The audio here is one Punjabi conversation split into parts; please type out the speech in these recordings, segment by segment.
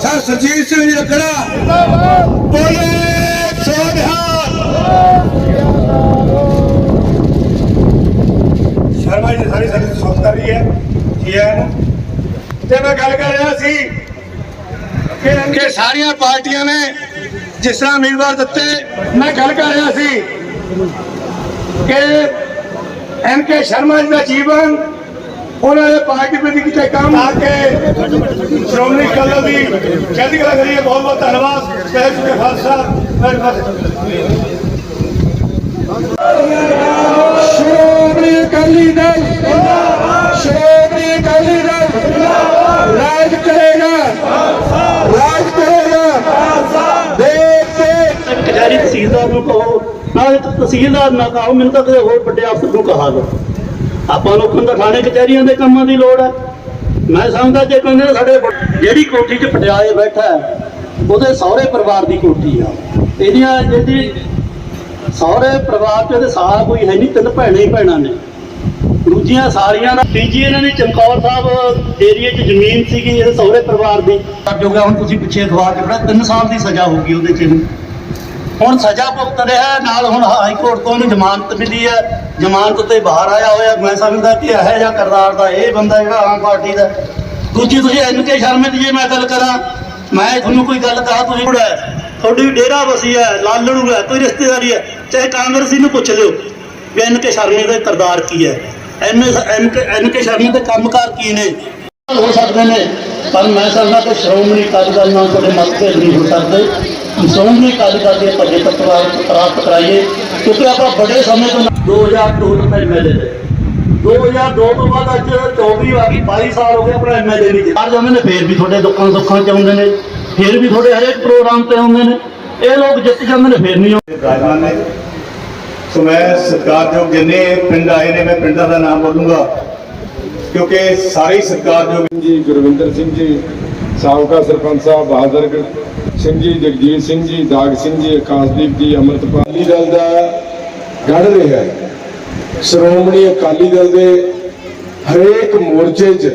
ਸਰ ਸੁਰਜੀਤ ਸਿੰਘ ਜੀ ਅਖੜਾ ਬੋਲੇ ਸੋਨਿਹਾਰ ਸ਼ਰਮਾ ਜੀ ਸਾਰੀ ਸਾਡੀ ਸੁਣਤ ਕਰ ਰਹੀ ਹੈ। ਜੀ ਆਇਆਂ ਨੂੰ ਤੇ ਮੈਂ ਗੱਲ ਕਰ ਰਿਹਾ ਸੀ ਕਿ ਕਿ ਸਾਰੀਆਂ ਪਾਰਟੀਆਂ ਨੇ ਜਿਸ ਤਰ੍ਹਾਂ ਉਮੀਦਵਾਰ ਦਿੱਤੇ ਮੈਂ ਗੱਲ ਕਰ ਰਿਹਾ ਸੀ ਕਿ ਐਨ ਕੇ ਸ਼ਰਮਾ ਜੀ ਦਾ ਜੀਵਨ ਉਹਨਾਂ ਨੇ ਪਾਰਟੀ ਵਿੱਚ ਕੀਤੇ ਕੰਮ ਆ ਕੇ ਸ਼੍ਰੋਮਣੀ ਕਲਾ ਦੀ ਚੜ੍ਹਦੀ ਕਲਾ ਕਰੀਏ। ਬਹੁਤ ਬਹੁਤ ਧੰਨਵਾਦ। ਜੈ ਸ੍ਰੀ ਖਾਲਸਾ। ਸ਼੍ਰੋਮਣੀ ਅਕਾਲੀ ਦਲ ਸ਼੍ਰੋਮਣੀ ਅਕਾਲੀ ਦਲ ਰਾਜ ਕਰੇਗਾ। ਰਾਜ ਕਰੇਗਾ। ਦੇਖ ਕੇ ਕਚਹਿਰੀ ਤਹਿਸੀਲਦਾਰ ਨੂੰ ਕਹੋ। ਨਾਲੇ ਤਹਿਸੀਲਦਾਰ ਨਾ ਕਹੋ ਮੈਨੂੰ ਤਾਂ ਕਿਸੇ ਹੋਰ ਵੱਡੇ ਅਫਸਰ ਨੂੰ ਕਹਾ ਲਓ ਆਪਾਂ ਲੋਕਾਂ ਦਾ ਥਾਣੇ ਕਚਹਿਰੀਆਂ ਦੇ ਕੰਮਾਂ ਦੀ ਲੋੜ ਹੈ। ਮੈਂ ਸਮਝਦਾ ਜੇ ਕਹਿੰਦੇ ਨੇ ਸਾਡੇ ਜਿਹੜੀ ਕੋਠੀ 'ਚ ਪਟਿਆਲੇ ਬੈਠਾ ਉਹਦੇ ਸਹੁਰੇ ਪਰਿਵਾਰ ਦੀ ਕੋਠੀ ਆ। ਇਹਦੀਆਂ ਜਿਹਦੀ ਸਹੁਰੇ ਪਰਿਵਾਰ 'ਚ ਉਹਦੇ ਸਾਰਾ ਕੋਈ ਹੈ ਨਹੀਂ, ਤਿੰਨ ਭੈਣਾਂ ਹੀ ਭੈਣਾਂ ਨੇ। ਦੂਜੀਆਂ ਸਾਰੀਆਂ ਦਾ ਤੀਜੀ ਇਹਨਾਂ ਦੀ ਚਮਕੌਰ ਸਾਹਿਬ ਏਰੀਏ 'ਚ ਜ਼ਮੀਨ ਸੀਗੀ, ਇਹ ਸਹੁਰੇ ਪਰਿਵਾਰ ਦੀ। ਜੋ ਹੁਣ ਤੁਸੀਂ ਪਿੱਛੇ ਅਖਬਾਰ 'ਚ ਪੜਿਆ 3 ਸਾਲ ਦੀ ਸਜ਼ਾ ਹੋਊਗੀ ਉਹਦੇ 'ਚ। ਹੁਣ ਸਜ਼ਾ ਭੁਗਤ ਰਿਹਾ ਨਾਲ ਹੁਣ ਹਾਈ ਕੋਰਟ ਤੋਂ ਉਹਨੂੰ ਜ਼ਮਾਨਤ ਮਿਲੀ ਹੈ। ਜ਼ਮਾਨਤ ਤੇ ਬਾਹਰ ਆਇਆ ਹੋਇਆ, ਮੈਂ ਸਮਝਦਾ ਕਿ ਇਹੋ ਜਿਹਾ ਕਰਦਾਰ ਦਾ ਇਹ ਬੰਦਾ ਜਿਹੜਾ ਆਮ ਪਾਰਟੀ ਦਾ ਦੂਜੀ ਤੁਸੀਂ ਐਨ ਕੇ ਸ਼ਰਮੇ ਦੀ ਜੇ ਮੈਂ ਗੱਲ ਕਰਾਂ, ਮੈਂ ਤੁਹਾਨੂੰ ਕੋਈ ਗੱਲ ਕਹਾ, ਤੁਸੀਂ ਬੁੜਾ ਤੁਹਾਡੀ ਡੇਰਾ ਵਸੀ ਹੈ ਲਾਲੜੂ ਹੈ, ਕੋਈ ਰਿਸ਼ਤੇਦਾਰੀ ਹੈ, ਚਾਹੇ ਕਾਂਗਰਸੀ ਨੂੰ ਪੁੱਛ ਲਿਓ ਵੀ ਐਨ ਕੇ ਸ਼ਰਮੇ ਦਾ ਕਰਦਾਰ ਕੀ ਹੈ। ਐਨ ਐਨ ਕੇ ਐਨ ਕੇ ਸ਼ਰਮੇ ਦੇ ਕੰਮਕਾਰ ਕੀ ਨੇ? ਹੋ ਸਕਦੇ ਨੇ, ਪਰ ਮੈਂ ਸਮਝਦਾ ਕਿ ਸ਼੍ਰੋਮਣੀ ਅਕਾਲੀ ਦਲ ਨਾਲ ਤੁਹਾਡੇ ਮਤਭੇਦ ਨਹੀਂ ਹੋ ਸਕਦੇ। ਸ਼੍ਰੋਮਣੀ ਅਕਾਲੀ ਦਲ ਦੇ ਭੱਜੇ ਤੱਤਵਾਂ ਪ੍ਰਾਪਤ ਕਰਾਈਏ ਕਿਉਂਕਿ ਆਪਾਂ ਬੜੇ ਸਮੇਂ ਤੋਂ 2002 ਤੋਂ ਮੈਂ ਐਮਐਲਏ ਨੇ 2002 ਤੋਂ ਬਾਅਦ ਅੱਜ 24 ਆ ਗਈ 22 ਸਾਲ ਹੋ ਗਏ ਆਪਣਾ ਐਮਐਲਏ ਨਹੀਂ ਜਿੱਤ ਜਾਂਦੇ ਨੇ ਫੇਰ ਵੀ ਤੁਹਾਡੇ ਦੁੱਖਾਂ ਸੁੱਖਾਂ ਚ ਆਉਂਦੇ ਨੇ ਫੇਰ ਵੀ ਤੁਹਾਡੇ ਹਰੇਕ ਪ੍ਰੋਗਰਾਮ ਤੇ ਆਉਂਦੇ ਨੇ। ਇਹ ਲੋਕ ਜਿੱਤ ਜਾਂਦੇ ਨੇ ਫੇਰ ਨਹੀਂ ਆਉਂਦੇ। ਵਿਰਾਜਮਾਨ ਨੇ। ਸੋ ਮੈਂ ਸਤਿਕਾਰਯੋਗ ਜਿੰਨੇ ਪਿੰਡ ਆਏ ਨੇ ਮੈਂ ਪਿੰਡਾਂ ਦਾ ਨਾਮ ਬੋਲੂੰਗਾ। ਕਿਉਂਕਿ ਸਾਰੇ ਸਤਿਕਾਰਯੋਗ ਜੀ ਗੁਰਵਿੰਦਰ ਸਿੰਘ ਜੀ ਸਾਬਕਾ ਸਰਪੰਚ ਸਾਹਿਬ ਬਹਾਦਰ ਸਿੰਘ ਜੀ ਜਗਜੀਤ ਸਿੰਘ ਜੀ ਦਾਗ ਸਿੰਘ ਜੀ ਆਕਾਸ਼ਦੀਪ ਜੀ ਅਮਰਤਪਾਲ ਅਕਾਲੀ ਦਲ ਦਾ ਗੜ ਰਿਹਾ ਹੈ। ਸ਼੍ਰੋਮਣੀ ਅਕਾਲੀ ਦਲ ਦੇ ਹਰੇਕ ਮੋਰਚੇ 'ਚ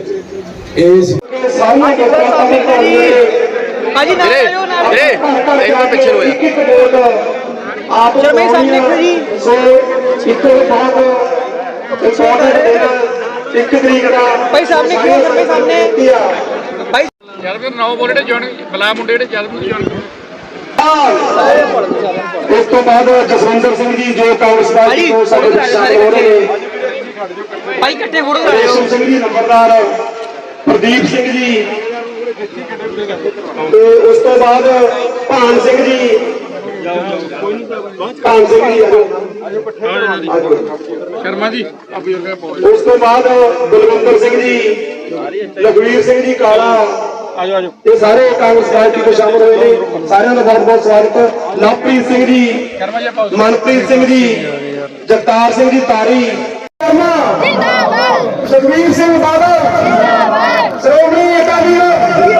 ਇਸ ਸਾਰੀਆਂ ਗੱਲਾਂ ਤੇ ਵੀਰੇ ਇੱਕ ਮਿੰਟ ਪਿੱਛੇ ਹੋ ਜਾ ਆਪ ਸ਼ਰਮਾ ਜੀ ਸਾਹਮਣੇ ਦੇਖੋ ਜੀ। ਸੋ ਇੱਕ ਬਹੁਤ ਇੰਪੋਰਟੈਂਟ ਦਿਨ ਇੱਕ ਤਰੀਕ ਦਾ ਭਾਈ ਸਾਹਮਣੇ ਕਿਉਂ ਸ਼ਰਮਾ ਜੀ ਸਾਹਮਣੇ ਭਾਈ ਜਲਵੀਰ ਨੌ ਬੋਲੇ ਜਿਹੜੇ ਜੁਆਇਨ ਬਲਾ ਮੁੰਡੇ ਜਿਹੜੇ ਜਲਵੀਰ ਜੁਆਇਨ ਇਸ ਤੋਂ ਬਾਅਦ ਜਸਵਿੰਦਰ ਸਿੰਘ ਜੀ ਜੋ ਕਾਂਗਰਸ ਪਾਰਟੀ ਤੋਂ ਸਾਡੇ ਵਿੱਚ ਸ਼ਾਮਲ ਹੋ ਰਹੇ ਨੇ। ਭਾਈ ਇਕੱਠੇ ਫੋਟੋ ਕਰਾ ਰੇਸ਼ਮ ਸਿੰਘ ਜੀ ਨੰਬਰਦਾਰ ਪ੍ਰਦੀਪ ਸਿੰਘ ਜੀ। ਤੇ ਉਸ ਤੋਂ ਬਾਅਦ ਭਾਨ ਸਿੰਘ ਜੀ। ਭਾਨ ਸਿੰਘ ਜੀ ਆਜੋ। ਸ਼ਰਮਾ ਜੀ। ਉਸ ਤੋਂ ਬਾਅਦ ਬਲਵੰਦਰ ਸਿੰਘ ਜੀ ਲਖਵੀਰ ਸਿੰਘ ਜੀ ਕਾਲਾ। ਇਹ ਸਾਰੇ ਕਾਂਗਰਸ ਪਾਰਟੀ ਤੋਂ ਸ਼ਾਮਲ ਹੋਏ ਨੇ। ਸਾਰਿਆਂ ਦਾ ਬਹੁਤ ਬਹੁਤ ਸਵਾਗਤ। ਲਵਪ੍ਰੀਤ ਸਿੰਘ ਜੀ ਮਨਪ੍ਰੀਤ ਸਿੰਘ ਜੀ ਜਗਤਾਰ ਸਿੰਘ ਜੀ ਤਾਰੀ। ਜਿੰਦਾਬਾਦ। ਸੁਖਵੀਰ ਸਿੰਘ ਬਾਦਲ। ਜਿੰਦਾਬਾਦ। ਸ਼੍ਰੋਮਣੀ ਅਕਾਲੀ ਦਲ।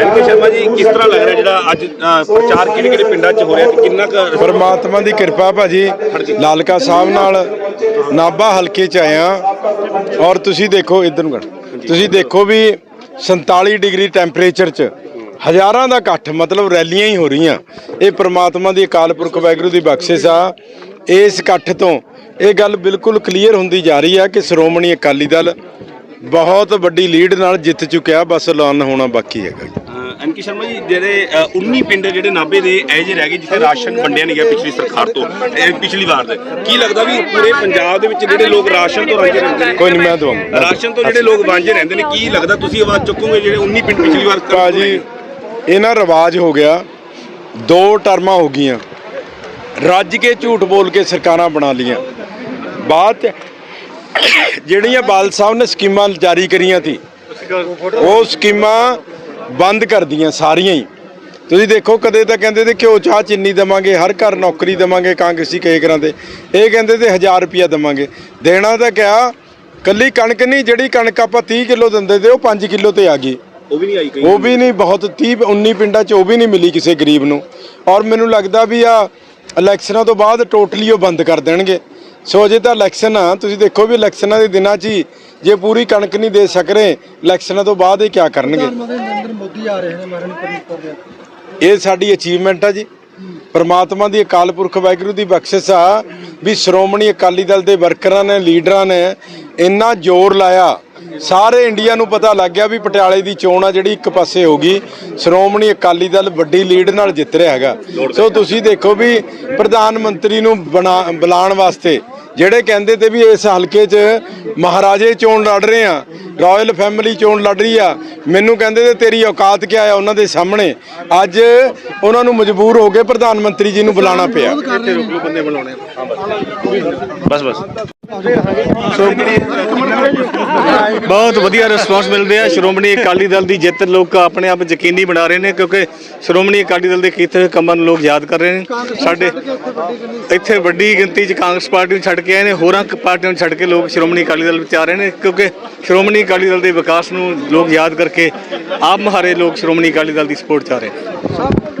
ਐਨਕੇ ਸ਼ਰਮਾ ਜੀ ਕਿਸ ਤਰ੍ਹਾਂ ਲੱਗ ਰਿਹਾ ਜਿਹੜਾ ਅੱਜ ਪ੍ਰਚਾਰ ਕਿਹੜੇ ਕਿਹੜੇ ਪਿੰਡਾਂ 'ਚ ਹੋ ਰਿਹਾ ਤੇ ਕਿੰਨਾ ਕੁ ਪਰਮਾਤਮਾ ਦੀ ਕਿਰਪਾ ਭਾਜੀ ਲਾਲਕਾ ਸਾਹਿਬ ਨਾਲ ਨਾਭਾ ਹਲਕੇ ਚ ਆਇਆ ਔਰ ਤੁਸੀਂ ਦੇਖੋ ਇਧਰ ਨੂੰ ਤੁਸੀਂ ਦੇਖੋ ਵੀ 47 ਡਿਗਰੀ ਟੈਂਪਰੇਚਰ ਚ ਹਜ਼ਾਰਾਂ ਦਾ ਇਕੱਠ, ਮਤਲਬ ਰੈਲੀਆਂ ਹੀ ਹੋ ਰਹੀਆਂ। ਇਹ ਪ੍ਰਮਾਤਮਾ ਦੀ ਅਕਾਲ ਪੁਰਖ ਵਾਹਿਗੁਰੂ ਦੀ ਬਖਸ਼ਿਸ਼ ਆ। ਇਸ ਇਕੱਠ ਤੋਂ ਇਹ ਗੱਲ ਬਿਲਕੁਲ ਕਲੀਅਰ ਹੁੰਦੀ ਜਾ ਰਹੀ ਹੈ ਕਿ ਸ਼੍ਰੋਮਣੀ ਅਕਾਲੀ ਦਲ ਬਹੁਤ ਵੱਡੀ ਲੀਡ ਨਾਲ ਜਿੱਤ ਚੁੱਕਿਆ, ਬਸ ਐਲਾਨ ਹੋਣਾ ਬਾਕੀ ਹੈਗਾ ਜੀ ਐਨਕੇ ਸ਼ਰਮਾ ਜੀ ਜਿਹੜੇ ਅ, 19 ਪਿੰਡ ਜਿਹੜੇ ਨਾਭੇ ਦੇ ਇਹ ਜਿਹੇ ਰਹਿ ਗਏ ਜਿੱਥੇ ਰਾਸ਼ਨ ਵੰਡਿਆ ਨਹੀਂ ਗਿਆ ਪਿਛਲੀ ਸਰਕਾਰ ਤੋਂ ਪਿਛਲੀ ਵਾਰ ਦੇ। ਕੀ ਲੱਗਦਾ ਵੀ ਪੂਰੇ ਪੰਜਾਬ ਦੇ ਵਿੱਚ ਜਿਹੜੇ ਲੋਕ ਰਾਸ਼ਨ ਤੋਂ ਵਾਂਝੇ ਰਹਿੰਦੇ ਨੇ? ਕੋਈ ਨਹੀਂ ਮੈਂ ਦਵਾਂਗਾ। ਰਾਸ਼ਨ ਤੋਂ ਜਿਹੜੇ ਲੋਕ ਵਾਂਝੇ ਰਹਿੰਦੇ ਨੇ ਕੀ ਲੱਗਦਾ ਤੁਸੀਂ ਆਵਾਜ਼ ਚੁੱਕੋਗੇ ਜਿਹੜੇ 19 ਪਿੰਡ ਪਿਛਲੀ ਵਾਰ ਕਰ- ਭਾਜੀ ਇਹ ਨਾ ਰਿਵਾਜ ਹੋ ਗਿਆ ਦੋ ਟਰਮਾਂ ਹੋ ਗਈਆਂ। ਰੱਜ ਕੇ ਝੂਠ ਬੋਲ ਕੇ ਸਰਕਾਰਾਂ ਬਣਾ ਲੀਆਂ ਬਾਅਦ ਜਿਹੜੀਆਂ ਬਾਲ ਸਾਹਿਬ ਨੇ ਸਕੀਮਾਂ ਜਾਰੀ ਕਰੀਆਂ ਸੀ ਉਹ ਸਕੀਮਾਂ ਬੰਦ ਕਰਦੀਆਂ ਸਾਰੀਆਂ ਹੀ। ਤੁਸੀਂ ਦੇਖੋ ਕਦੇ ਤਾਂ ਕਹਿੰਦੇ ਤੇ ਘਿਓ ਚਾਹ ਚੀਨੀ ਦਵਾਂਗੇ ਹਰ ਘਰ ਨੌਕਰੀ ਦਵਾਂਗੇ ਕਾਂਗਰਸੀ ਕੇਕਰਾਂ ਦੇ ਇਹ ਕਹਿੰਦੇ ਤੇ 1000 ਰੁਪਿਆ ਦਵਾਂਗੇ। ਦੇਣਾ ਤਾਂ ਕਿਹਾ ਕੱਲੀ ਕਣਕ ਨਹੀਂ ਜਿਹੜੀ ਕਣਕ ਆਪਾਂ 30 ਕਿਲੋ ਦਿੰਦੇ ਤੇ ਉਹ 5 ਕਿਲੋ ਤੇ ਆ ਗਈ। ਉਹ ਵੀ ਨਹੀਂ ਆਈ ਉਹ ਵੀ ਨਹੀਂ ਬਹੁਤ 30 19 ਪਿੰਡਾਂ 'ਚ ਉਹ ਵੀ ਨਹੀਂ ਮਿਲੀ ਕਿਸੇ ਗਰੀਬ ਨੂੰ। ਔਰ ਮੈਨੂੰ ਲੱਗਦਾ ਵੀ ਆ ਇਲੈਕਸ਼ਨਾਂ ਤੋਂ ਬਾਅਦ ਟੋਟਲੀ ਉਹ ਬੰਦ ਕਰ ਦੇਣਗੇ। ਸੋ ਅਜੇ ਤਾਂ ਇਲੈਕਸ਼ਨ ਆ ਤੁਸੀਂ ਦੇਖੋ ਵੀ ਇਲੈਕਸ਼ਨਾਂ ਦੇ ਦਿਨਾਂ 'ਚ ਹੀ ਜੇ ਪੂਰੀ ਕਣਕ ਨਹੀਂ ਦੇ ਸਕ ਰਹੇ ਇਲੈਕਸ਼ਨਾਂ ਤੋਂ ਬਾਅਦ ਇਹ ਕੀ ਕਰਨਗੇ? ਨਰਿੰਦਰ ਮੋਦੀ ਆ ਰਹੇ ਨੇ ਮਰਨ ਪਰ ਇਹ ਸਾਡੀ ਅਚੀਵਮੈਂਟ ਆ ਜੀ। ਪਰਮਾਤਮਾ ਦੀ ਅਕਾਲ ਪੁਰਖ ਵਾਹਿਗੁਰੂ ਦੀ ਬਖਸ਼ਿਸ਼ ਆ ਵੀ ਸ਼੍ਰੋਮਣੀ ਅਕਾਲੀ ਦਲ ਦੇ ਵਰਕਰਾਂ ਨੇ ਲੀਡਰਾਂ ਨੇ ਇੰਨਾ ਜ਼ੋਰ ਲਾਇਆ। ਸਾਰੇ ਇੰਡੀਆ ਨੂੰ ਪਤਾ ਲੱਗ ਗਿਆ ਵੀ ਪਟਿਆਲੇ ਦੀ ਚੋਣ ਆ ਜਿਹੜੀ ਇੱਕ ਪਾਸੇ ਹੋ ਗਈ। ਸ਼੍ਰੋਮਣੀ ਅਕਾਲੀ ਦਲ ਵੱਡੀ ਲੀਡ ਨਾਲ ਜਿੱਤ ਰਿਹਾ ਹੈਗਾ। ਸੋ ਤੁਸੀਂ ਦੇਖੋ ਵੀ ਪ੍ਰਧਾਨ ਮੰਤਰੀ ਨੂੰ ਬੁਲਾਉਣ ਵਾਸਤੇ ਜਿਹੜੇ ਕਹਿੰਦੇ ਤੇ ਵੀ ਇਸ ਹਲਕੇ 'ਚ ਮਹਾਰਾਜੇ ਚੋਣ ਲੜ ਰਹੇ ਆ ਰਾਇਲ ਫੈਮਿਲੀ ਚੋਣ ਲੜ ਰਹੀ ਆ ਮੈਨੂੰ ਕਹਿੰਦੇ ਤੇ ਤੇਰੀ ਔਕਾਤ ਕੀ ਆ ਉਹਨਾਂ ਦੇ ਸਾਹਮਣੇ? ਅੱਜ ਉਹਨਾਂ ਨੂੰ ਮਜਬੂਰ ਹੋ ਕੇ ਪ੍ਰਧਾਨ ਮੰਤਰੀ ਜੀ ਨੂੰ ਬੁਲਾਉਣਾ ਪਿਆ। ਬਸ। ਬਸ ਬਹੁਤ ਵਧੀਆ ਰਿਸਪਾਂਸ ਮਿਲ ਰਿਹਾ ਸ਼੍ਰੋਮਣੀ ਅਕਾਲੀ ਦਲ ਦੀ ਜਿੱਤ ਲੋਕ ਆਪਣੇ ਆਪ ਯਕੀਨੀ ਬਣਾ ਰਹੇ ਨੇ ਕਿਉਂਕਿ ਸ਼੍ਰੋਮਣੀ ਅਕਾਲੀ ਦਲ ਦੇ ਕੀਤੇ ਹੋਏ ਕੰਮਾਂ ਨੂੰ ਲੋਕ ਯਾਦ ਕਰ ਰਹੇ ਨੇ। ਸਾਡੇ ਇੱਥੇ ਵੱਡੀ ਗਿਣਤੀ 'ਚ ਕਾਂਗਰਸ ਪਾਰਟੀ ਨੂੰ ਛੱਡ ਕੇ ਆਏ ਨੇ, ਹੋਰਾਂ ਪਾਰਟੀਆਂ ਨੂੰ ਛੱਡ ਕੇ ਲੋਕ ਸ਼੍ਰੋਮਣੀ ਅਕਾਲੀ ਦਲ ਵਿੱਚ ਆ ਰਹੇ ਨੇ ਕਿਉਂਕਿ ਸ਼੍ਰੋਮਣੀ ਅਕਾਲੀ ਦਲ ਦੇ ਵਿਕਾਸ ਨੂੰ ਲੋਕ ਯਾਦ ਕਰਕੇ ਆਪ ਮਹਾਰੇ ਲੋਕ ਸ਼੍ਰੋਮਣੀ ਅਕਾਲੀ ਦਲ ਦੀ ਸਪੋਰਟ ਚ ਆ ਰਹੇ ਨੇ।